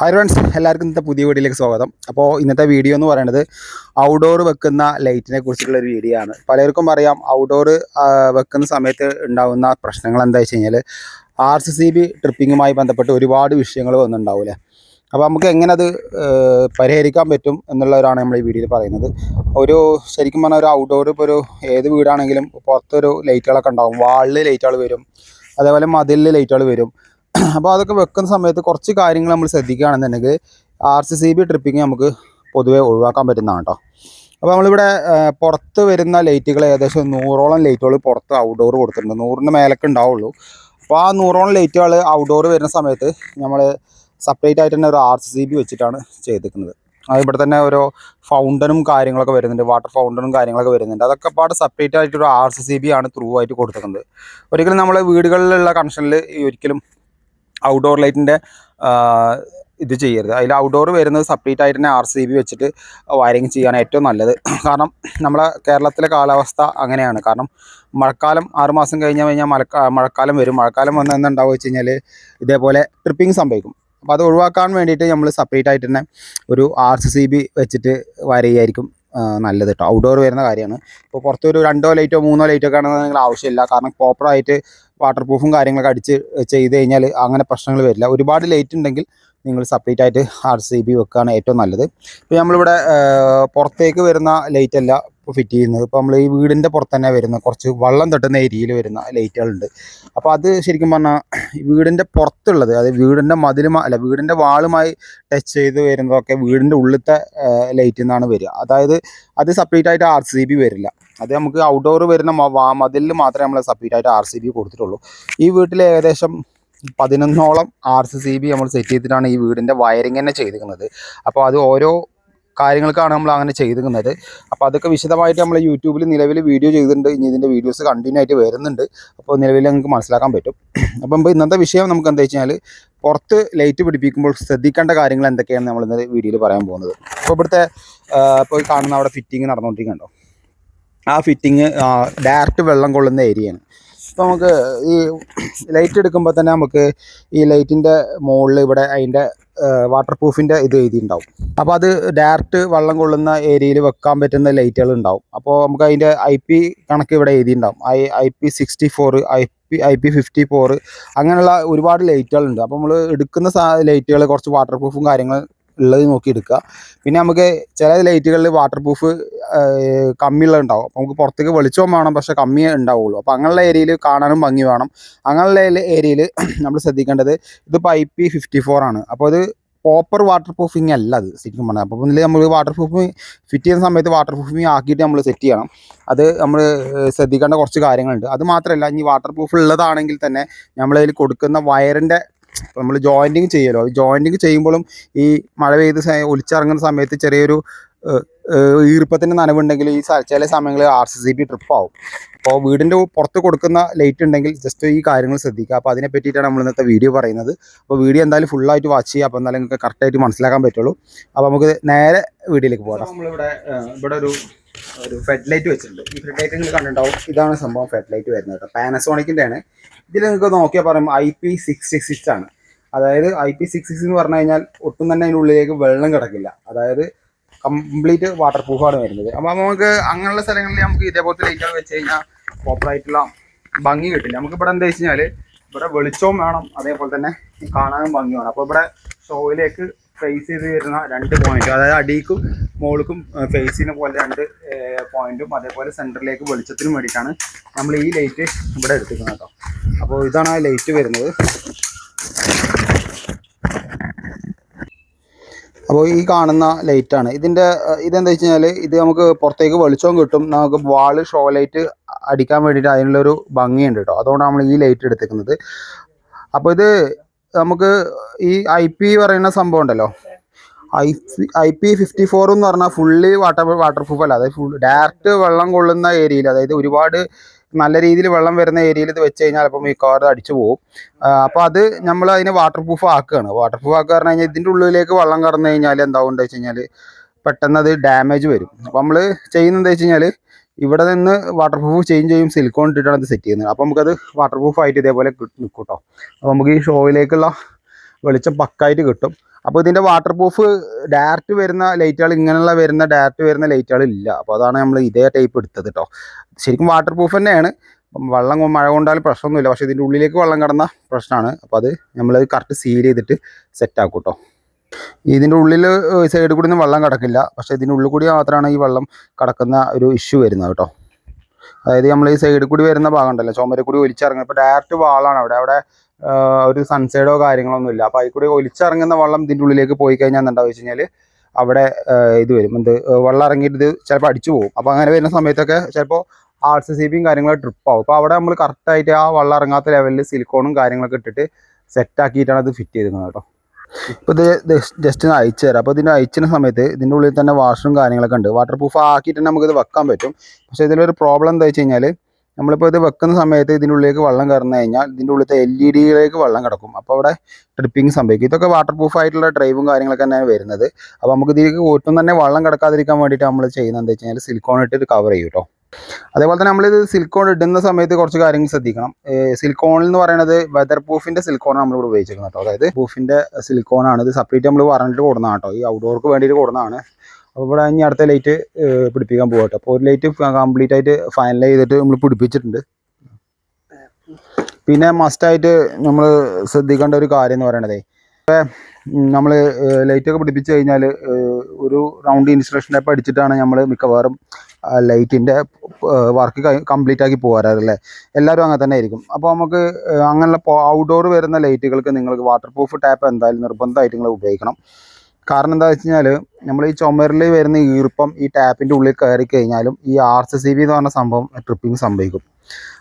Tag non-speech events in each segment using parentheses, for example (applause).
Hi friends എല്ലാവർക്കും ഇന്നത്തെ പുതിയ വീഡിയോയിലേക്ക് സ്വാഗതം. അപ്പോൾ ഇന്നത്തെ വീഡിയോ എന്ന് പറയുന്നത് ഔട്ട്ഡോർ വെക്കുന്ന ലൈറ്റിനെ കുറിച്ചുള്ള ഒരു വീഡിയോ ആണ്. പലർക്കും അറിയാം ഔട്ട്ഡോർ വെക്കുന്ന സമയത്ത് ഉണ്ടാകുന്ന പ്രശ്നങ്ങൾ എന്താ വെച്ച് കഴിഞ്ഞാൽ ആർ സി സി ബി ട്രിപ്പിങ്ങുമായി ബന്ധപ്പെട്ട് ഒരുപാട് വിഷയങ്ങൾ വന്നിട്ടുണ്ടാവില്ലേ അപ്പോൾ നമുക്ക് എങ്ങനെ അത് പരിഹരിക്കാൻ പറ്റും എന്നുള്ളവരാണ് നമ്മൾ ഈ വീഡിയോയിൽ പറയുന്നത്. ഒരു ശരിക്കും പറഞ്ഞാൽ ഒരു ഔട്ട്ഡോർ ഇപ്പോൾ ഒരു ഏത് വീടാണെങ്കിലും പുറത്തൊരു ലൈറ്റുകളൊക്കെ ഉണ്ടാകും വാളിൽ ലൈറ്റുകൾ വരും. അതേപോലെ മതിലിൽ ലൈറ്റുകൾ വരും. (clears throat) അപ്പോൾ അതൊക്കെ വെക്കുന്ന സമയത്ത് കുറച്ച് കാര്യങ്ങൾ നമ്മൾ ശ്രദ്ധിക്കുകയാണെന്നുണ്ടെങ്കിൽ R C C B tripping നമുക്ക് പൊതുവെ ഒഴിവാക്കാൻ പറ്റുന്നതാണ് കേട്ടോ അപ്പോൾ നമ്മളിവിടെ പുറത്ത് വരുന്ന ലൈറ്റുകൾ ഏകദേശം നൂറോളം ലൈറ്റുകൾ പുറത്ത് ഔട്ട്ഡോർ കൊടുത്തിട്ടുണ്ട്. നൂറിന് മേലൊക്കെ ഉണ്ടാവുള്ളൂ. അപ്പോൾ ആ നൂറോളം ലൈറ്റുകൾ ഔട്ട്ഡോർ വരുന്ന സമയത്ത് നമ്മൾ സെപ്പറേറ്റ് ആയിട്ട് തന്നെ ഒരു ആർ സി ബി വെച്ചിട്ടാണ് ചെയ്തിരിക്കുന്നത്. അത് ഇവിടെ തന്നെ ഓരോ ഫൗണ്ടനും കാര്യങ്ങളൊക്കെ വരുന്നുണ്ട്. വാട്ടർ ഫൗണ്ടനും കാര്യങ്ങളൊക്കെ വരുന്നുണ്ട്. അതൊക്കെ പാട് സെപ്പറേറ്റ് ആയിട്ട് ഒരു ആർ സി സി ബി ആണ് ത്രൂ ആയിട്ട് കൊടുത്തിരിക്കുന്നത് ഒരിക്കലും നമ്മൾ വീടുകളിലുള്ള കണക്ഷനിൽ ഒരിക്കലും ഔട്ട്ഡോർ ലൈറ്റിന്റെ ഇത് ചെയ്യരുത്. അതിൽ ഔട്ട്ഡോർ വരുന്നത് സെപ്പറേറ്റ് ആയിട്ട് തന്നെ ആർ സി ബി വെച്ചിട്ട് വയറിങ് ചെയ്യാൻ ഏറ്റവും നല്ലത്. കാരണം നമ്മളെ കേരളത്തിലെ കാലാവസ്ഥ അങ്ങനെയാണ്. കാരണം മഴക്കാലം ആറുമാസം കഴിഞ്ഞ് കഴിഞ്ഞാൽ മഴക്കാ മഴക്കാലം വരും. മഴക്കാലം വന്ന് എന്തുണ്ടാവുക വെച്ച് കഴിഞ്ഞാൽ ഇതേപോലെ ട്രിപ്പിംഗ് സംഭവിക്കും. അപ്പോൾ അത് ഒഴിവാക്കാൻ വേണ്ടിയിട്ട് നമ്മൾ സെപ്പറേറ്റ് ആയിട്ട് തന്നെ ഒരു ആർ സി ബി വെച്ചിട്ട് വരയായിരിക്കും നല്ലത് കേട്ടോ ഔട്ട്ഡോർ വരുന്ന കാര്യമാണ്. ഇപ്പോൾ പുറത്തൊരു രണ്ടോ ലൈറ്റോ മൂന്നോ ലൈറ്റോ ഒക്കെ ആണെങ്കിൽ ആവശ്യമില്ല. കാരണം പ്രോപ്പറായിട്ട് വാട്ടർ പ്രൂഫും കാര്യങ്ങളൊക്കെ അടിച്ച് ചെയ്ത് കഴിഞ്ഞാൽ അങ്ങനെ പ്രശ്നങ്ങൾ വരില്ല. ഒരുപാട് ലൈറ്റ് ഉണ്ടെങ്കിൽ നിങ്ങൾ സെപ്പറേറ്റ് ആയിട്ട് ആർ സി ബി വെക്കുകയാണ് ഏറ്റവും നല്ലത്. ഇപ്പോൾ നമ്മളിവിടെ പുറത്തേക്ക് വരുന്ന ലൈറ്റ് അല്ല ഇപ്പോൾ ഫിറ്റ് ചെയ്യുന്നത്. ഇപ്പോൾ നമ്മൾ ഈ വീടിന്റെ പുറത്ത് തന്നെ വരുന്ന കുറച്ച് വള്ളം തട്ടുന്ന ഏരിയയിൽ വരുന്ന ലൈറ്റുകളുണ്ട് അപ്പോൾ അത് ശരിക്കും പറഞ്ഞാൽ വീടിന്റെ പുറത്തുള്ളത് അതായത് വീടിന്റെ മതിലുമായി അല്ല വീടിന്റെ വാളുമായി ടച്ച് ചെയ്ത് വരുന്നതൊക്കെ വീടിന്റെ ഉള്ളിലത്തെ ലൈറ്റിൽ നിന്നാണ് വരിക. അതായത് അത് സെപ്പറേറ്റ് ആയിട്ട് ആർ സി ബി വരില്ല. അത് നമുക്ക് ഔട്ട്ഡോർ വരുന്ന മതിലിൽ മാത്രമേ നമ്മൾ സെപ്പറേറ്റ് ആയിട്ട് ആർ സി ബി കൊടുത്തിട്ടുള്ളൂ. ഈ വീട്ടിൽ ഏകദേശം പതിനൊന്നോളം ആർ സി സി ബി നമ്മൾ സെറ്റ് ചെയ്തിട്ടാണ് ഈ വീടിന്റെ വയറിങ് തന്നെ ചെയ്തിരിക്കുന്നത്. അപ്പോൾ അത് ഓരോ കാര്യങ്ങൾക്കാണ് നമ്മൾ അങ്ങനെ ചെയ്തിരിക്കുന്നത്. അപ്പോൾ അതൊക്കെ വിശദമായിട്ട് നമ്മൾ യൂട്യൂബിൽ നിലവിൽ വീഡിയോ ചെയ്തിട്ടുണ്ട്. ഇനി ഇതിന്റെ വീഡിയോസ് കണ്ടിന്യൂ ആയിട്ട് വരുന്നുണ്ട്. അപ്പോൾ നിലവിൽ നിങ്ങൾക്ക് മനസ്സിലാക്കാൻ പറ്റും. അപ്പം ഇപ്പോൾ ഇന്നത്തെ വിഷയം നമുക്ക് എന്താ വെച്ച് കഴിഞ്ഞാൽ പുറത്ത് ലൈറ്റ് പിടിപ്പിക്കുമ്പോൾ ശ്രദ്ധിക്കേണ്ട കാര്യങ്ങൾ എന്തൊക്കെയാണ് നമ്മൾ ഇന്നത്തെ വീഡിയോയിൽ പറയാൻ പോകുന്നത്. അപ്പോൾ ഇവിടുത്തെ ഇപ്പോൾ കാണുന്ന അവിടെ ഫിറ്റിംഗ് നടന്നുകൊണ്ടിരിക്കുന്നുണ്ടോ? ആ ഫിറ്റിങ് ഡയറക്റ്റ് വെള്ളം കൊള്ളുന്ന ഏരിയയാണ് അപ്പോൾ നമുക്ക് ഈ ലൈറ്റ് എടുക്കുമ്പോൾ തന്നെ നമുക്ക് ഈ ലൈറ്റിന്റെ മുകളിൽ ഇവിടെ അതിന്റെ വാട്ടർ പ്രൂഫിന്റെ ഇത് എഴുതിയിട്ടുണ്ടാവും. അപ്പോൾ അത് ഡയറക്റ്റ് വെള്ളം കൊള്ളുന്ന ഏരിയയിൽ വെക്കാൻ പറ്റുന്ന ലൈറ്റുകൾ ഉണ്ടാവും. അപ്പോൾ നമുക്ക് അതിന്റെ ഐ പി കണക്ക് ഇവിടെ എഴുതിയിട്ടുണ്ടാവും. I I P sixty four I P I P fifty four അങ്ങനെയുള്ള ഒരുപാട് ലൈറ്റുകളുണ്ട് അപ്പോൾ നമ്മൾ എടുക്കുന്ന ലൈറ്റുകൾ കുറച്ച് വാട്ടർ പ്രൂഫും കാര്യങ്ങൾ ഉള്ളത് നോക്കി എടുക്കുക പിന്നെ നമുക്ക് ചില ലൈറ്റുകളിൽ വാട്ടർ പ്രൂഫ് കമ്മിയുള്ളത് ഉണ്ടാവും. അപ്പോൾ നമുക്ക് പുറത്തേക്ക് വെളിച്ചവും വേണം പക്ഷേ കമ്മിയേ ഉണ്ടാവുള്ളൂ. അപ്പോൾ അങ്ങനെയുള്ള ഏരിയയിൽ കാണാനും ഭംഗി വേണം. അങ്ങനെയുള്ള ഏരിയയിൽ (clears throat) നമ്മൾ ശ്രദ്ധിക്കേണ്ടത് ഇത് പൈപ്പ് ഫിഫ്റ്റി ഫോർ ആണ്. അപ്പോൾ ഇത് പ്രോപ്പർ വാട്ടർ പ്രൂഫിങ് അല്ല അത് ശരിക്കും പറഞ്ഞാൽ അപ്പോൾ ഇതിൽ നമ്മൾ വാട്ടർ പ്രൂഫ് ഫിറ്റ് ചെയ്യുന്ന സമയത്ത് വാട്ടർ പ്രൂഫിങ് ആക്കിയിട്ട് നമ്മൾ സെറ്റ് ചെയ്യണം. അത് നമ്മൾ ശ്രദ്ധിക്കേണ്ട കുറച്ച് കാര്യങ്ങളുണ്ട്. അത് മാത്രമല്ല ഇനി വാട്ടർ പ്രൂഫ് ഉള്ളതാണെങ്കിൽ തന്നെ നമ്മളതിൽ കൊടുക്കുന്ന വയറിന്റെ നമ്മൾ ജോയിന്റിങ് ചെയ്യുമല്ലോ ജോയിന്റിങ് ചെയ്യുമ്പോഴും ഈ മഴ പെയ്ത് ഒലിച്ചിറങ്ങുന്ന സമയത്ത് ചെറിയൊരു ഈർപ്പത്തിന്റെ നനവുണ്ടെങ്കിൽ ഈ ചില സമയങ്ങളിൽ R C C B trip ആവും. അപ്പോൾ വീടിന്റെ പുറത്ത് കൊടുക്കുന്ന ലൈറ്റ് ഉണ്ടെങ്കിൽ ജസ്റ്റ് ഈ കാര്യങ്ങൾ ശ്രദ്ധിക്കുക. അപ്പോൾ അതിനെ പറ്റിയിട്ടാണ് നമ്മൾ ഇന്നത്തെ വീഡിയോ പറയുന്നത്. അപ്പോൾ വീഡിയോ എന്തായാലും ഫുള്ളായിട്ട് വാച്ച് ചെയ്യുക. അപ്പോൾ എന്തായാലും നിങ്ങൾക്ക് കറക്റ്റായിട്ട് മനസ്സിലാക്കാൻ പറ്റുള്ളൂ. അപ്പോൾ നമുക്ക് നേരെ വീഡിയോയിലേക്ക് പോകാം നമ്മളിവിടെ ഇവിടെ ഒരു ഒരു ഫെഡ് ലൈറ്റ് വെച്ചിട്ടുണ്ട്. ഈ ഫെഡ് ലൈറ്റ് നിങ്ങൾ കണ്ടിട്ടുണ്ടാവും. ഇതാണ് സംഭവം ഫെഡ് ലൈറ്റ് വരുന്നത് കേട്ടോ. പാനസോണിക്കിന്റെ ആണ് ഇതിൽ നിങ്ങൾക്ക് നോക്കിയാൽ പറയും I P six six six ആണ്. അതായത് ഐ പി സിക്സ് സിക്സ് എന്ന് പറഞ്ഞു കഴിഞ്ഞാൽ ഒട്ടും തന്നെ അതിനുള്ളിലേക്ക് വെള്ളം കിടക്കില്ല. അതായത് കംപ്ലീറ്റ് വാട്ടർ പ്രൂഫാണ് വരുന്നത്. അപ്പോൾ നമുക്ക് അങ്ങനെയുള്ള സ്ഥലങ്ങളിൽ നമുക്ക് ഇതേപോലത്തെ ലൈറ്റാണ് വെച്ച് കഴിഞ്ഞാൽ പ്രോപ്പറായിട്ടുള്ള ഭംഗി കിട്ടില്ല. നമുക്ക് ഇവിടെ എന്താ വെച്ച് കഴിഞ്ഞാൽ ഇവിടെ വെളിച്ചവും വേണം. അതേപോലെ തന്നെ കാണാനും ഭംഗി വേണം അപ്പോൾ ഇവിടെ ഷോയിലേക്ക് ഫേസ് ചെയ്ത് വരുന്ന രണ്ട് പോയിന്റ് അതായത് അടിക്കും മുകൾക്കും ഫേസ് ചെയ്യുന്ന പോലെ രണ്ട് പോയിന്റും അതേപോലെ സെന്ററിലേക്ക് വെളിച്ചത്തിനും വേണ്ടിയിട്ടാണ് നമ്മൾ ഈ ലൈറ്റ് ഇവിടെ എടുത്തിരിക്കുന്നത് കേട്ടോ. അപ്പോൾ ഇതാണ് ആ ലൈറ്റ് വരുന്നത്. അപ്പോൾ ഈ കാണുന്ന ലൈറ്റാണ് ഇതിന്റെ ഇതെന്താ വെച്ച് കഴിഞ്ഞാൽ ഇത് നമുക്ക് പുറത്തേക്ക് വെളിച്ചവും കിട്ടും. നമുക്ക് വാൾ ഷോ ലൈറ്റ് അടിക്കാൻ വേണ്ടിയിട്ട് അതിനുള്ളൊരു ഭംഗിയുണ്ട് കേട്ടോ അതുകൊണ്ടാണ് നമ്മൾ ഈ ലൈറ്റ് എടുത്തിരിക്കുന്നത് അപ്പോൾ ഇത് നമുക്ക് ഈ ഐ പി പറയുന്ന സംഭവം ഉണ്ടല്ലോ. I I P fifty four എന്ന് പറഞ്ഞാൽ ഫുള്ളി വാട്ടർ വാട്ടർ പ്രൂഫ് അല്ല. അതായത് ഫുൾ ഡയറക്റ്റ് വെള്ളം കൊള്ളുന്ന ഏരിയയിൽ അതായത് ഒരുപാട് നല്ല രീതിയിൽ വെള്ളം വരുന്ന ഏരിയയിൽ ഇത് വെച്ച് കഴിഞ്ഞാൽ അപ്പം കാർ അടിച്ചു പോകും അപ്പോൾ അത് നമ്മൾ അതിനെ വാട്ടർ പ്രൂഫ് ആക്കുകയാണ്. വാട്ടർ പ്രൂഫ് ആക്കുക പറഞ്ഞു കഴിഞ്ഞാൽ ഇതിന്റെ ഉള്ളിലേക്ക് വെള്ളം കടന്നു കഴിഞ്ഞാൽ എന്താവും വെച്ച് കഴിഞ്ഞാൽ പെട്ടെന്ന് അത് ഡാമേജ് വരും. അപ്പോൾ നമ്മൾ ചെയ്യുന്നത് എന്താ വെച്ച് കഴിഞ്ഞാൽ ഇവിടെ നിന്ന് വാട്ടർ പ്രൂഫ് ചേഞ്ച് ചെയ്യും സിലിക്കോൺ ഇട്ടിട്ടാണ് ഇത് സെറ്റ് ചെയ്യുന്നത്. അപ്പോൾ നമുക്കത് വാട്ടർ പ്രൂഫ് ആയിട്ട് ഇതേപോലെ നിൽക്കും കേട്ടോ അപ്പോൾ നമുക്ക് ഈ ഷോയിലേക്കുള്ള വെളിച്ചം പക്കായിട്ട് കിട്ടും. അപ്പോൾ ഇതിന്റെ വാട്ടർ പ്രൂഫ് ഡയറക്റ്റ് വരുന്ന ലൈറ്റുകൾ ഇങ്ങനെയുള്ള വരുന്ന ഡയറക്റ്റ് വരുന്ന ലൈറ്റുകൾ ഇല്ല. അപ്പോൾ അതാണ് നമ്മൾ ഇതേ ടൈപ്പ് എടുത്തത് കേട്ടോ ശരിക്കും വാട്ടർ പ്രൂഫ് തന്നെയാണ് വെള്ളം മഴ കൊണ്ടാലും പ്രശ്നമൊന്നുമില്ല. പക്ഷേ ഇതിന്റെ ഉള്ളിലേക്ക് വെള്ളം കടന്ന പ്രശ്നമാണ്. അപ്പോൾ അത് നമ്മൾ കറക്റ്റ് സീൽ ചെയ്തിട്ട് സെറ്റ് ആക്കും കേട്ടോ ഇതിന്റെ ഉള്ളിൽ സൈഡിൽ കൂടി ഒന്നും വെള്ളം കിടക്കില്ല. പക്ഷേ ഇതിന്റെ ഉള്ളിൽ കൂടി മാത്രമാണ് ഈ വെള്ളം കിടക്കുന്ന ഒരു ഇഷ്യൂ വരുന്നത് കേട്ടോ അതായത് നമ്മൾ ഈ സൈഡിൽ കൂടി വരുന്ന ഭാഗം ഉണ്ടല്ലോ ചുമര കൂടി ഇപ്പോൾ ഡയറക്റ്റ് വാളാണ് അവിടെ. അവിടെ ഒരു സൺസൈഡോ കാര്യങ്ങളൊന്നും ഇല്ല. അപ്പോൾ അതിൽ കൂടി ഒലിച്ചിറങ്ങുന്ന വെള്ളം ഇതിന്റെ ഉള്ളിലേക്ക് പോയി കഴിഞ്ഞാൽ എന്താണെന്ന് വെച്ച് കഴിഞ്ഞാൽ അവിടെ ഇത് വരും. എന്ത് വെള്ളം ഇറങ്ങിയിട്ട് ഇത് ചിലപ്പോൾ അടിച്ചു പോകും. അപ്പോൾ അങ്ങനെ വരുന്ന സമയത്തൊക്കെ ചിലപ്പോൾ ആർ സി സി ബിയും കാര്യങ്ങളൊക്കെ ട്രിപ്പ് ആവും. അപ്പോൾ അവിടെ നമ്മൾ കറക്റ്റായിട്ട് ആ വെള്ളം ഇറങ്ങാത്ത ലെവലിൽ സിലിക്കോണും കാര്യങ്ങളൊക്കെ ഇട്ടിട്ട് സെറ്റ് ആക്കിയിട്ടാണ് അത് ഫിറ്റ് ചെയ്തിരുന്നത് കേട്ടോ. ഇപ്പോൾ ഇത് ജസ്റ്റ് ഒന്ന് അയച്ചു തരാം. അപ്പോൾ ഇതിന്റെ അയച്ചിന സമയത്ത് ഇതിന്റെ ഉള്ളിൽ തന്നെ വാഷറും കാര്യങ്ങളൊക്കെ ഉണ്ട്. വാട്ടർ പ്രൂഫ് ആക്കിയിട്ട് ഇത് വെക്കാൻ പറ്റും. പക്ഷെ ഇതിലൊരു പ്രോബ്ലം എന്താ വെച്ച് കഴിഞ്ഞാൽ നമ്മളിപ്പോൾ ഇത് വെക്കുന്ന സമയത്ത് ഇതിന്റെ ഉള്ളിലേക്ക് വെള്ളം കയറുന്നു കഴിഞ്ഞാൽ ഇതിന്റെ ഉള്ളിലത്തെ എൽ ഇ ഡിയിലേക്ക് വെള്ളം കിടക്കും. അപ്പോൾ അവിടെ ട്രിപ്പിംഗ് സംഭവിക്കും. ഇതൊക്കെ വാട്ടർ പ്രൂഫ് ആയിട്ടുള്ള ഡ്രൈവും കാര്യങ്ങളൊക്കെ തന്നെയാണ് വരുന്നത്. അപ്പോൾ നമുക്ക് ഇതിലേക്ക് ഒട്ടും തന്നെ വെള്ളം കിടക്കാതിരിക്കാൻ വേണ്ടിയിട്ട് നമ്മൾ ചെയ്യുന്നത് എന്താ വെച്ച് കഴിഞ്ഞാൽ സിലിക്കോൺ ഇട്ട് ഇത് കവർ ചെയ്യും കേട്ടോ അതേപോലെ തന്നെ നമ്മളിത് സിലിക്കോൺ ഇടുന്ന സമയത്ത് കുറച്ച് കാര്യങ്ങൾ ശ്രദ്ധിക്കണം. സിലിക്കോൺ എന്ന് പറയുന്നത് വെതർ പ്രൂഫിന്റെ സിലിക്കോൺ നമ്മൾ ഇവിടെ ഉപയോഗിച്ചിരിക്കുന്നത് കേട്ടോ അതായത് പ്രൂഫിന്റെ സിലിക്കോൺ ആണ്. ഇത് സെപ്പറേറ്റ് നമ്മൾ പറഞ്ഞിട്ട് കൊടുക്കുന്നതാണ് കേട്ടോ ഈ ഔട്ട്ഡോർക്ക് വേണ്ടിയിട്ട് കൊടുക്കുന്നതാണ് അപ്പോൾ ഇവിടെ ഇനി അടുത്ത ലൈറ്റ് പിടിപ്പിക്കാൻ പോകാം കേട്ടോ അപ്പോൾ ഒരു ലൈറ്റ് കംപ്ലീറ്റ് ആയിട്ട് ഫൈനലൈസ് ചെയ്തിട്ട് നമ്മൾ പിടിപ്പിച്ചിട്ടുണ്ട്. പിന്നെ മസ്റ്റായിട്ട് നമ്മൾ ശ്രദ്ധിക്കേണ്ട ഒരു കാര്യം എന്ന് പറയണതേ നമ്മൾ ലൈറ്റൊക്കെ പിടിപ്പിച്ച് കഴിഞ്ഞാൽ ഒരു റൗണ്ട് ഇൻസ്ട്രക്ഷൻ ടൈപ്പ് അടിച്ചിട്ടാണ് നമ്മൾ മിക്കവാറും ലൈറ്റിന്റെ വർക്ക് കംപ്ലീറ്റ് ആക്കി പോകാറല്ലേ എല്ലാവരും അങ്ങനെ തന്നെ ആയിരിക്കും. അപ്പോൾ നമുക്ക് അങ്ങനെയുള്ള ഔട്ട്ഡോർ വരുന്ന ലൈറ്റുകൾക്ക് നിങ്ങൾക്ക് വാട്ടർ പ്രൂഫ് ടാപ്പ് എന്തായാലും നിർബന്ധമായിട്ട് നിങ്ങൾ ഉപയോഗിക്കണം. കാരണം എന്താ വെച്ച് നമ്മൾ ഈ ചുമരിൽ വരുന്ന ഈർപ്പം ഈ ടാപ്പിന്റെ ഉള്ളിൽ കയറി കഴിഞ്ഞാലും ഈ ആർ സി സി ബി എന്ന് പറഞ്ഞ സംഭവം ട്രിപ്പിംഗ് സംഭവിക്കും.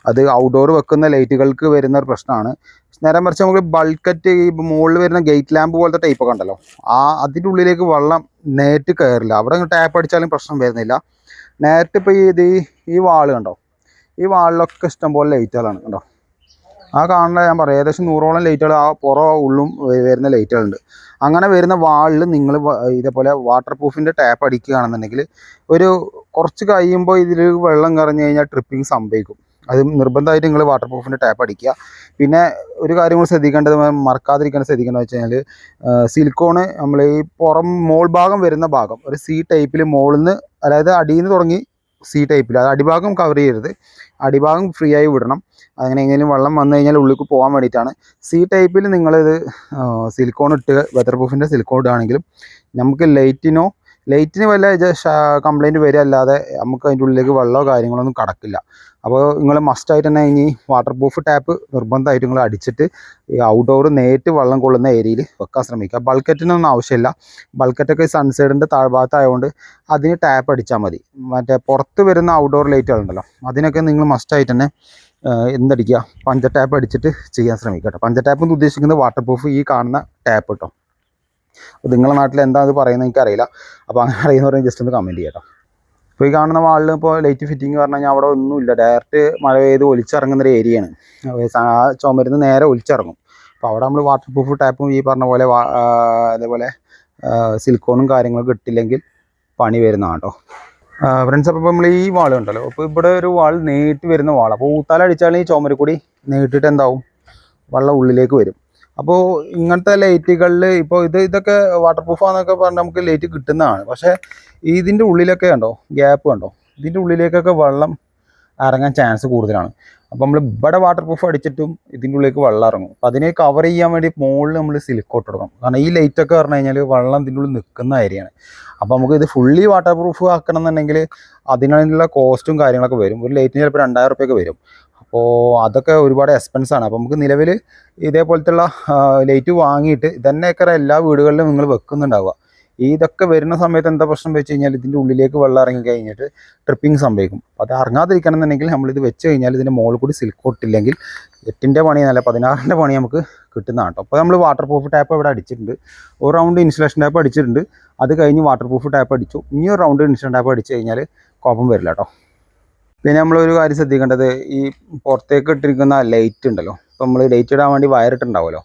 അത് ഔട്ട്ഡോർ വെക്കുന്ന ലൈറ്റുകൾക്ക് വരുന്ന ഒരു പ്രശ്നമാണ്. നേരെ മറിച്ച് നമുക്ക് ബൾക്കറ്റ് ഈ മുകളിൽ വരുന്ന ഗേറ്റ് ലാമ്പ് പോലത്തെ ടൈപ്പ് ഒക്കെ ഉണ്ടല്ലോ. ആ അതിന്റെ ഉള്ളിലേക്ക് വെള്ളം നേരിട്ട് കയറില്ല. അവിടെ ടാപ്പ് അടിച്ചാലും പ്രശ്നം വരുന്നില്ല. നേരിട്ട് ഇപ്പോൾ ഈ ഇത് ഈ- വാൾ കണ്ടോ? ഈ വാളിലൊക്കെ ഇഷ്ടംപോലെ ലൈറ്റുകളാണ് കണ്ടോ? ആ കാണുന്ന ഞാൻ പറയാം ഏകദേശം നൂറോളം ലൈറ്റുകൾ ആ പുറ ഉള്ളും വരുന്ന ലൈറ്റുകളുണ്ട്. അങ്ങനെ വരുന്ന വാളിൽ നിങ്ങൾ ഇതേപോലെ വാട്ടർ പ്രൂഫിന്റെ ടാപ്പ് അടിക്കുകയാണെന്നുണ്ടെങ്കിൽ ഒരു കുറച്ച് കഴിയുമ്പോൾ ഇതിൽ വെള്ളം കറഞ്ഞു കഴിഞ്ഞാൽ ട്രിപ്പിംഗ് സംഭവിക്കും. അത് നിർബന്ധമായിട്ട് നിങ്ങൾ വാട്ടർ പ്രൂഫിന്റെ ടാപ്പ് അടിക്കുക. പിന്നെ ഒരു കാര്യം കൂടി ശ്രദ്ധിക്കേണ്ടത് മറക്കാതിരിക്കാൻ ശ്രദ്ധിക്കേണ്ടത് വെച്ച് കഴിഞ്ഞാൽ സിലിക്കോണ് നമ്മൾ ഈ പുറം മോൾ ഭാഗം വരുന്ന ഭാഗം ഒരു സി ടൈപ്പിൽ മുകളിൽ നിന്ന് അതായത് അടിയിൽ നിന്ന് തുടങ്ങി സി ടൈപ്പിൽ അത് അടിഭാഗം കവർ ചെയ്യരുത്. അടിഭാഗം ഫ്രീ ആയി വിടണം. അങ്ങനെ എങ്ങനെയും വെള്ളം വന്നു കഴിഞ്ഞാൽ ഉള്ളിലേക്ക് പോകാൻ വേണ്ടിയിട്ടാണ്. സി ടൈപ്പിൽ നിങ്ങളിത് സിലിക്കോൺ ഇട്ട് വെതർ പ്രൂഫിന്റെ സിലിക്കോൺ ഇടുകയാണെങ്കിലും നമുക്ക് ലൈറ്റിനോ ലൈറ്റിന് വല്ല കംപ്ലൈന്റ് വരിക അല്ലാതെ നമുക്ക് അതിന്റെ ഉള്ളിലേക്ക് വെള്ളമോ കാര്യങ്ങളോ ഒന്നും കടക്കില്ല അപ്പോൾ നിങ്ങൾ മസ്റ്റായിട്ട് തന്നെ ഇനി വാട്ടർ പ്രൂഫ് ടാപ്പ് നിർബന്ധമായിട്ട് നിങ്ങൾ അടിച്ചിട്ട് ഈ ഔട്ട്ഡോർ നേരിട്ട് വെള്ളം കൊള്ളുന്ന ഏരിയയിൽ വെക്കാൻ ശ്രമിക്കുക. ബൾക്കറ്റിനൊന്നും ആവശ്യമില്ല. ബൾക്കറ്റൊക്കെ സൺസൈഡിന്റെ താഴ്ഭാഗത്തായതുകൊണ്ട് അതിന് ടാപ്പ് അടിച്ചാൽ മതി. മറ്റേ പുറത്ത് വരുന്ന ഔട്ട്ഡോർ ലൈറ്റുകളുണ്ടല്ലോ അതിനൊക്കെ നിങ്ങൾ മസ്റ്റായിട്ട് തന്നെ എന്തടിക്കുക? പഞ്ച ടാപ്പ് അടിച്ചിട്ട് ചെയ്യാൻ ശ്രമിക്കുക കേട്ടോ. പഞ്ച ടാപ്പ് എന്ന് ഉദ്ദേശിക്കുന്നത് വാട്ടർ പ്രൂഫ് ഈ കാണുന്ന ടാപ്പ് കേട്ടോ അപ്പോൾ നിങ്ങളുടെ നാട്ടിൽ എന്താ അത് പറയുന്നത് എനിക്കറിയില്ല. അപ്പോൾ അങ്ങനെ അറിയുന്നവരെ ജസ്റ്റ് ഒന്ന് കമന്റ് ചെയ്യാം അപ്പോൾ ഈ കാണുന്ന വാളിൽ ഇപ്പോൾ ലൈറ്റ് ഫിറ്റിംഗ് പറഞ്ഞു കഴിഞ്ഞാൽ അവിടെ ഒന്നുമില്ല. ഡയറക്റ്റ് മഴ പെയ്ത് ഒലിച്ചിറങ്ങുന്ന ഒരു ഏരിയയാണ് ആ ചുമരുന്ന് നേരെ ഒലിച്ചിറങ്ങും. അപ്പോൾ അവിടെ നമ്മൾ വാട്ടർ പ്രൂഫ് ടാപ്പും ഈ പറഞ്ഞ പോലെ അതേപോലെ സിലിക്കോണും കാര്യങ്ങളൊക്കെ ഇട്ടില്ലെങ്കിൽ പണി വരുന്നതാണ് കേട്ടോ ഫ്രണ്ട്സ് അപ്പോൾ നമ്മൾ ഈ വാൾ ഉണ്ടല്ലോ അപ്പോൾ ഇവിടെ ഒരു വാൾ നീട്ടി വരുന്ന വാൾ അപ്പോൾ ഊത്താലടിച്ചാൽ ഈ ചുമരക്കൂടി കൂടി നേരിട്ടിട്ട് എന്താവും? വെള്ളം ഉള്ളിലേക്ക് വരും. അപ്പോൾ ഇങ്ങനത്തെ ലൈറ്റുകളിൽ ഇപ്പോൾ ഇത് ഇതൊക്കെ വാട്ടർ പ്രൂഫാന്നൊക്കെ പറഞ്ഞാൽ നമുക്ക് ലൈറ്റ് കിട്ടുന്നതാണ്. പക്ഷേ ഇതിന്റെ ഉള്ളിലൊക്കെ കണ്ടോ? ഗ്യാപ്പ് കണ്ടോ? ഇതിന്റെ ഉള്ളിലേക്കൊക്കെ വെള്ളം ഇറങ്ങാൻ ചാൻസ് കൂടുതലാണ്. അപ്പോൾ നമ്മൾ ഇവിടെ വാട്ടർ പ്രൂഫ് അടിച്ചിട്ടും ഇതിന്റെ ഉള്ളിലേക്ക് വെള്ളം ഇറങ്ങും. അപ്പോൾ അതിനെ കവർ ചെയ്യാൻ വേണ്ടി മുകളിൽ നമ്മൾ സിലിക്കോട്ട് കൊടുക്കണം. കാരണം ഈ ലൈറ്റൊക്കെ പറഞ്ഞു കഴിഞ്ഞാൽ വെള്ളം ഇതിന്റെ ഉള്ളിൽ നിൽക്കുന്ന ഏരിയയാണ് അപ്പോൾ നമുക്ക് ഇത് ഫുള്ളി വാട്ടർ പ്രൂഫ് ആക്കണം എന്നുണ്ടെങ്കിൽ അതിനുള്ള കോസ്റ്റും കാര്യങ്ങളൊക്കെ വരും. ഒരു ലൈറ്റിന് ചിലപ്പോൾ രണ്ടായിരം റുപ്യൊക്കെ വരും. അപ്പോൾ അതൊക്കെ ഒരുപാട് എക്സ്പെൻസ് ആണ്. അപ്പോൾ നമുക്ക് നിലവിൽ ഇതേപോലത്തുള്ള ലൈറ്റ് വാങ്ങിയിട്ട് ഇതന്നെയൊക്കെ എല്ലാ വീടുകളിലും നിങ്ങൾ വെക്കുന്നുണ്ടാവുക. ഇതൊക്കെ വരുന്ന സമയത്ത് എന്താ പ്രശ്നം വെച്ച് കഴിഞ്ഞാൽ ഇതിന്റെ ഉള്ളിലേക്ക് വെള്ളം ഇറങ്ങി കഴിഞ്ഞിട്ട് ട്രിപ്പിംഗ് സംഭവിക്കും. അത് ഇറങ്ങാതിരിക്കണം എന്നുണ്ടെങ്കിൽ നമ്മളിത് വെച്ച് കഴിഞ്ഞാൽ ഇതിന്റെ മുകളിൽ കൂടി സിൽക്കോട്ടില്ലെങ്കിൽ എട്ടിന്റെ പണി നല്ല പതിനാറിന്റെ പണി നമുക്ക് കിട്ടുന്നതാണ് കേട്ടോ. അപ്പോൾ നമ്മൾ വാട്ടർ പ്രൂഫ് ടാപ്പ് ഇവിടെ അടിച്ചിട്ടുണ്ട്. ഒരു റൗണ്ട് ഇൻസുലേഷൻ ടാപ്പ് അടിച്ചിട്ടുണ്ട്. അത് കഴിഞ്ഞ് വാട്ടർ പ്രൂഫ് ടാപ്പ് അടിച്ചു. ഇനി ഒരു റൗണ്ട് ഇൻസുലേഷൻ ടാപ്പ് അടിച്ച് കഴിഞ്ഞാൽ കുഴപ്പം വരില്ല കേട്ടോ. പിന്നെ നമ്മളൊരു കാര്യം ശ്രദ്ധിക്കേണ്ടത് ഈ പുറത്തേക്ക് ഇട്ടിരിക്കുന്ന ലൈറ്റ് ഉണ്ടല്ലോ. ഇപ്പോൾ നമ്മൾ ലൈറ്റ് ഇടാൻ വേണ്ടി വയറിട്ടുണ്ടാവുമല്ലോ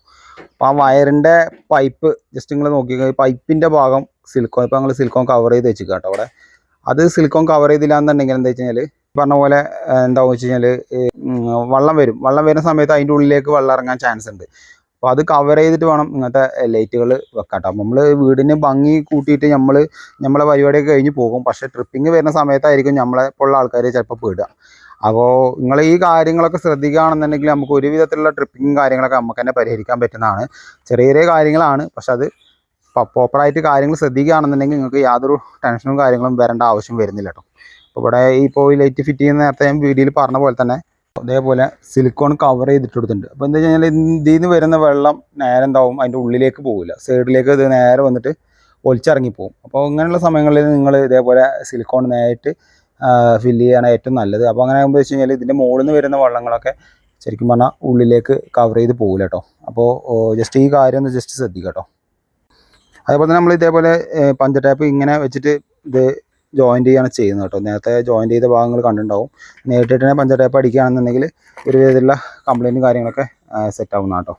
അപ്പോൾ ആ വയറിന്റെ പൈപ്പ് ജസ്റ്റ് നിങ്ങൾ നോക്കി പൈപ്പിന്റെ ഭാഗം സിലിക്കോൺ ഇപ്പോൾ ഞങ്ങൾ സിലിക്കോൺ കവർ ചെയ്ത് വെച്ചിരിക്കുക കേട്ടോ അവിടെ. അത് സിലിക്കോൺ കവർ ചെയ്തില്ല എന്നുണ്ടെങ്കിൽ എന്താ വെച്ച് കഴിഞ്ഞാൽ പറഞ്ഞ പോലെ എന്താണെന്ന് വെച്ച് കഴിഞ്ഞാൽ വെള്ളം വരും. വെള്ളം വരുന്ന സമയത്ത് അതിന്റെ ഉള്ളിലേക്ക് വെള്ളം ഇറങ്ങാൻ ചാൻസ് ഉണ്ട്. അപ്പോൾ അത് കവർ ചെയ്തിട്ട് വേണം ഇങ്ങനത്തെ ലൈറ്റുകൾ വെക്കാട്ടോ. നമ്മൾ വീടിന് ഭംഗി കൂട്ടിയിട്ട് നമ്മൾ നമ്മളെ പരിപാടിയൊക്കെ കഴിഞ്ഞ് പോകും. പക്ഷേ ട്രിപ്പിംഗ് വരുന്ന സമയത്തായിരിക്കും നമ്മളെ പോലുള്ള ആൾക്കാർ ചിലപ്പോൾ പെടുക. അപ്പോൾ നിങ്ങൾ ഈ കാര്യങ്ങളൊക്കെ ശ്രദ്ധിക്കുകയാണെന്നുണ്ടെങ്കിൽ നമുക്ക് ഒരു വിധത്തിലുള്ള ട്രിപ്പിങ്ങും കാര്യങ്ങളൊക്കെ നമുക്ക് തന്നെ പരിഹരിക്കാൻ പറ്റുന്നതാണ്. ചെറിയ ചെറിയ കാര്യങ്ങളാണ്. പക്ഷെ അത് പ്രോപ്പറായിട്ട് കാര്യങ്ങൾ ശ്രദ്ധിക്കുകയാണെന്നുണ്ടെങ്കിൽ നിങ്ങൾക്ക് യാതൊരു ടെൻഷനും കാര്യങ്ങളും വരേണ്ട ആവശ്യം വരുന്നില്ല കേട്ടോ. അപ്പോൾ ഇവിടെ ഇപ്പോൾ ഈ ലൈറ്റ് ഫിറ്റ് ചെയ്യുന്ന നേരത്തെ ഞാൻ വീഡിയോയിൽ പറഞ്ഞ പോലെ തന്നെ അതേപോലെ സിലിക്കോൺ കവർ ചെയ്തിട്ട് കൊടുത്തിട്ടുണ്ട്. അപ്പോൾ എന്താ വെച്ച് കഴിഞ്ഞാൽ ഇതിൽ നിന്ന് വരുന്ന വെള്ളം നേരെ എന്താവും? അതിന്റെ ഉള്ളിലേക്ക് പോകില്ല സൈഡിലേക്ക് ഇത് നേരെ വന്നിട്ട് ഒലിച്ചിറങ്ങി പോകും അപ്പോൾ ഇങ്ങനെയുള്ള സമയങ്ങളിൽ നിങ്ങൾ ഇതേപോലെ സിലിക്കോൺ നേരിട്ട് ഫില്ല് ചെയ്യാണ് ഏറ്റവും നല്ലത്. അപ്പോൾ അങ്ങനെ ആകുമ്പോൾ വെച്ച് കഴിഞ്ഞാൽ ഇതിന്റെ മുകളിൽ നിന്ന് വരുന്ന വെള്ളങ്ങളൊക്കെ ശരിക്കും പറഞ്ഞാൽ ഉള്ളിലേക്ക് കവർ ചെയ്ത് പോകില്ല കേട്ടോ. അപ്പോൾ ജസ്റ്റ് ഈ കാര്യം ഒന്ന് ജസ്റ്റ് ശ്രദ്ധിക്കുക കേട്ടോ അതേപോലെ തന്നെ നമ്മൾ ഇതേപോലെ പഞ്ച ടാപ്പ് ഇങ്ങനെ വെച്ചിട്ട് ഇത് ജോയിന്റ് ചെയ്യാണ് ചെയ്യുന്നത് കേട്ടോ. നേരത്തെ ജോയിന്റ് ചെയ്ത ഭാഗങ്ങൾ കണ്ടിട്ടുണ്ടാവും. നേരിട്ട് തന്നെ പഞ്ചർ ടാപ്പ് അടിക്കുകയാണെന്നുണ്ടെങ്കിൽ ഒരു വിധത്തിലുള്ള കംപ്ലൈന്റും കാര്യങ്ങളൊക്കെ സെറ്റ് ആവുന്ന കേട്ടോ.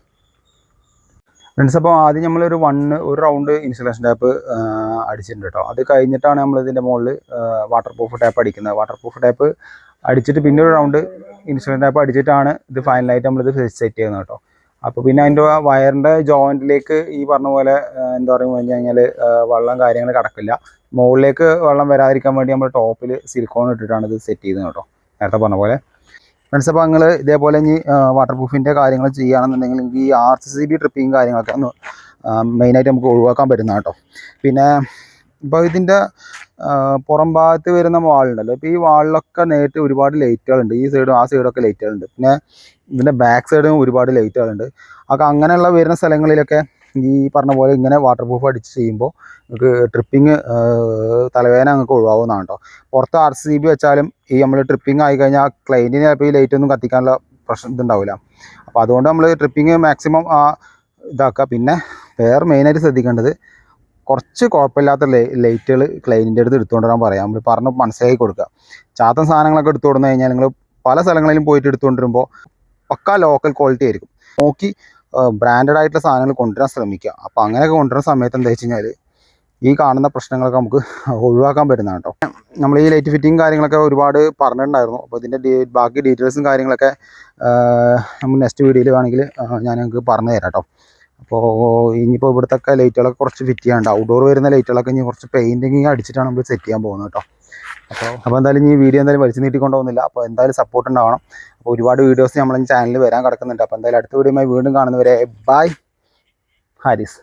ഫ്രണ്ട്സ് അപ്പോൾ ആദ്യം നമ്മളൊരു വണ്ണ് ഒരു റൗണ്ട് ഇൻസുലേഷൻ ടാപ്പ് അടിച്ചിട്ടുണ്ട് കേട്ടോ. അത് കഴിഞ്ഞിട്ടാണ് നമ്മൾ ഇതിന്റെ മുകളിൽ വാട്ടർ പ്രൂഫ് ടാപ്പ് അടിക്കുന്നത്. വാട്ടർ പ്രൂഫ് ടാപ്പ് അടിച്ചിട്ട് പിന്നെ ഒരു റൗണ്ട് ഇൻസുലേഷൻ ടാപ്പ് അടിച്ചിട്ടാണ് ഇത് ഫൈനലായിട്ട് നമ്മളിത് സെറ്റ് ചെയ്യുന്നത് കേട്ടോ. അപ്പോൾ പിന്നെ അതിന്റെ വയറിന്റെ ജോയിന്റിലേക്ക് ഈ പറഞ്ഞ പോലെ എന്താ പറയുക കഴിഞ്ഞ് കഴിഞ്ഞാൽ വെള്ളം കാര്യങ്ങൾ കിടക്കില്ല. മുകളിലേക്ക് വെള്ളം വരാതിരിക്കാൻ വേണ്ടി നമ്മൾ ടോപ്പിൽ സിലിക്കോൺ ഇട്ടിട്ടാണ് ഇത് സെറ്റ് ചെയ്യുന്നത് കേട്ടോ. നേരത്തെ പറഞ്ഞ പോലെ. ഫ്രണ്ട്സ് അപ്പോൾ നിങ്ങൾ ഇതേപോലെ ഇനി വാട്ടർ പ്രൂഫിന്റെ കാര്യങ്ങൾ ചെയ്യുകയാണെന്നുണ്ടെങ്കിൽ ഈ R C C B tripping കാര്യങ്ങളൊക്കെ ഒന്ന് മെയിനായിട്ട് നമുക്ക് ഒഴിവാക്കാൻ പറ്റുന്ന കേട്ടോ. പിന്നെ ഇപ്പോൾ ഇതിന്റെ പുറം ഭാഗത്ത് വരുന്ന വാളുണ്ടല്ലോ ഇപ്പോൾ ഈ വാളിലൊക്കെ നേരിട്ട് ഒരുപാട് ലൈറ്റുകളുണ്ട് ഈ സൈഡും ആ സൈഡൊക്കെ ലൈറ്റുകളുണ്ട് പിന്നെ ഇതിന്റെ ബാക്ക് സൈഡും ഒരുപാട് ലൈറ്റുകളുണ്ട് അപ്പോൾ അങ്ങനെയുള്ള വരുന്ന സ്ഥലങ്ങളിലൊക്കെ ഈ പറഞ്ഞ പോലെ ഇങ്ങനെ വാട്ടർ പ്രൂഫ് അടിച്ച് ചെയ്യുമ്പോൾ നിങ്ങൾക്ക് ട്രിപ്പിങ് തലവേദന നിങ്ങൾക്ക് ഒഴിവാകുന്നതാണ് കേട്ടോ പുറത്ത് ആർ സി ബി വെച്ചാലും ഈ നമ്മൾ ട്രിപ്പിംഗ് ആയി കഴിഞ്ഞാൽ ക്ലൈന്റിന് ചിലപ്പോൾ ഈ ലൈറ്റ് ഒന്നും കത്തിക്കാനുള്ള പ്രശ്നം ഇതുണ്ടാവില്ല അപ്പോൾ അതുകൊണ്ട് നമ്മൾ ട്രിപ്പിങ് മാക്സിമം ഇതാക്കുക പിന്നെ വേറെ മെയിനായിട്ട് ശ്രദ്ധിക്കേണ്ടത് കുറച്ച് കുഴപ്പമില്ലാത്ത ലൈറ്റുകൾ ക്ലൈന്റിന്റെ അടുത്ത് എടുത്തുകൊണ്ട് വരാൻ പറയാം. നമ്മൾ പറഞ്ഞ് മനസ്സിലാക്കി കൊടുക്കുക ചാത്തൻ സാധനങ്ങളൊക്കെ എടുത്തു കൊടുത്തു കഴിഞ്ഞാൽ നിങ്ങൾ പല സ്ഥലങ്ങളിലും പോയിട്ട് എടുത്തുകൊണ്ടിരുമ്പോൾ പക്ക ലോക്കൽ ക്വാളിറ്റി ആയിരിക്കും. നോക്കി ബ്രാൻഡഡ് ആയിട്ടുള്ള സാധനങ്ങൾ കൊണ്ടുവരാൻ ശ്രമിക്കുക. അപ്പോൾ അങ്ങനെയൊക്കെ കൊണ്ടുവരുന്ന സമയത്ത് എന്താ വെച്ച് കഴിഞ്ഞാൽ ഈ കാണുന്ന പ്രശ്നങ്ങളൊക്കെ നമുക്ക് ഒഴിവാക്കാൻ പറ്റുന്നതാണ് കേട്ടോ നമ്മൾ ഈ ലൈറ്റ് ഫിറ്റിംഗ് കാര്യങ്ങളൊക്കെ ഒരുപാട് പറഞ്ഞിട്ടുണ്ടായിരുന്നു. അപ്പോൾ ഇതിന്റെ ബാക്കി ഡീറ്റെയിൽസും കാര്യങ്ങളൊക്കെ നമ്മൾ നെക്സ്റ്റ് വീഡിയോയിൽ വേണമെങ്കിൽ ഞാൻ നിങ്ങൾക്ക് പറഞ്ഞു തരാം കേട്ടോ അപ്പോൾ ഇനിയിപ്പോൾ ഇവിടുത്തെ ലൈറ്റുകളൊക്കെ കുറച്ച് ഫിറ്റ് ചെയ്യാണ്ട് ഔട്ട്ഡോർ വരുന്ന ലൈറ്റുകളൊക്കെ ഇനി കുറച്ച് പെയിന്റിങ് അടിച്ചിട്ടാണ് നമ്മൾ സെറ്റ് ചെയ്യാൻ പോകുന്നത് കേട്ടോ അപ്പോൾ എന്തായാലും ഈ വീഡിയോ എന്തായാലും വലിച്ചു നീട്ടിക്കൊണ്ടുപോകുന്നില്ല. അപ്പോൾ എന്തായാലും സപ്പോർട്ട് ഉണ്ടാവണം. അപ്പോൾ ഒരുപാട് വീഡിയോസ് നമ്മളെ ചാനലിൽ വരാൻ കിടക്കുന്നുണ്ട്. അപ്പോൾ എന്തായാലും അടുത്ത വീഡിയോയുമായി വീണ്ടും കാണുന്നവരെ ബൈ ഹാരിസ്.